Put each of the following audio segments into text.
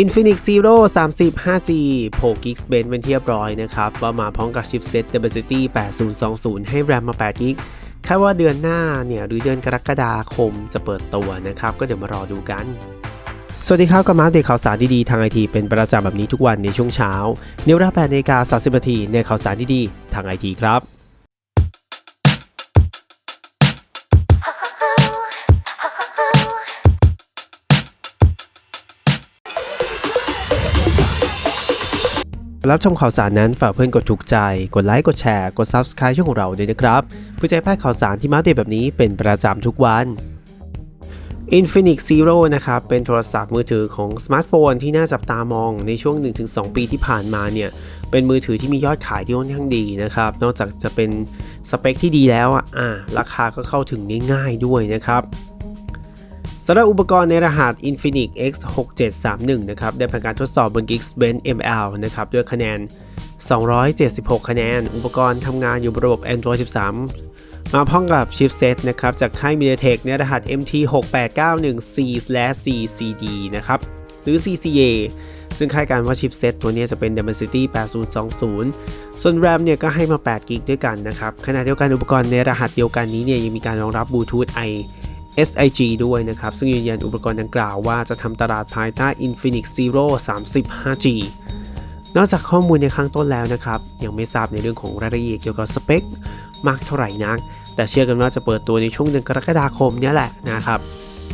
Infinix Zero 30 5G Pro Gig Band เป็นที่เรียบร้อยนะครับ ว่ามาพร้อมกับชิปเซ็ต Dimensity 8020 ให้ RAM มา8 g b คาดว่าเดือนหน้าเนี่ยหรือเดือนกรกฎาคมจะเปิดตัวนะครับ ก็เดี๋ยวมารอดูกันสวัสดีครับกับมาเดตข่าวสารดีๆ ทางไอทีเป็นประจำแบบนี้ทุกวันในช่วงเช้าในเวลา8นาฬิกา30นาทีในข่าวสารดีๆ ทางไอทีครับ รับชมข่าวสารนั้นฝากเพื่อนกดถูกใจ กดไลค์กดแชร์กด Subscribe ช่องของเราด้วยนะครับเพื่อจะให้พลาดข่าวสารที่มาเดตแบบนี้เป็นประจำทุกวัน Infinix Zero นะครับ เป็นโทรศัพท์มือถือของสมาร์ทโฟนที่น่าจับตามองในช่วง 1-2 ปีที่ผ่านมาเนี่ย เป็นมือถือที่มียอดขายที่ค่อนข้างดีนะครับ นอกจากจะเป็นสเปคที่ดีแล้วอะราคาก็เข้าถึงได้ง่ายด้วยนะครับ สำหรับอุปกรณ์ในรหัส Infinix X6731 นะครับได้ผ่านการทดสอบบน Geekbench ML นะครับด้วยคะแนน 276 คะแนน อุปกรณ์ทำงานอยู่บนระบบ Android 13 มาพร้อมกับชิปเซตนะครับจากค่าย MediaTek ในรหัส MT6891C/4CD นะครับหรือ CCA ซึ่งคาดการณ์ว่าชิปเซตตัวนี้จะเป็น Dimensity 8020 ส่วน RAM เนี่ยก็ให้มา8กิกด้วยกันนะครับ ขณะเดียวกันอุปกรณ์ในรหัสเดียวกันนี้เนี่ยยังมีการรองรับบลูทูธ i SIG ด้วยนะครับ ซึ่งยืนยันอุปกรณ์ดังกล่าวว่าจะทำตลาดภายใต้ Infinix Zero 30 5G นอกจากข้อมูลในข้างต้นแล้วนะครับ ยังไม่ทราบในเรื่องของรายละเอียดเกี่ยวกับสเปค มากเท่าไหร่นัก แต่เชื่อกันว่าจะเปิดตัวในช่วงเดือนกรกฎาคมนี้แหละนะครับ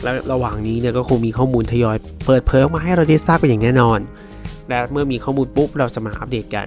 และระหว่างนี้เนี่ยก็คงมีข้อมูลทยอยเปิดเผยออกมาให้เราได้ทราบกันอย่างแน่นอน และเมื่อมีข้อมูลปุ๊บเราจะมาอัปเดตกัน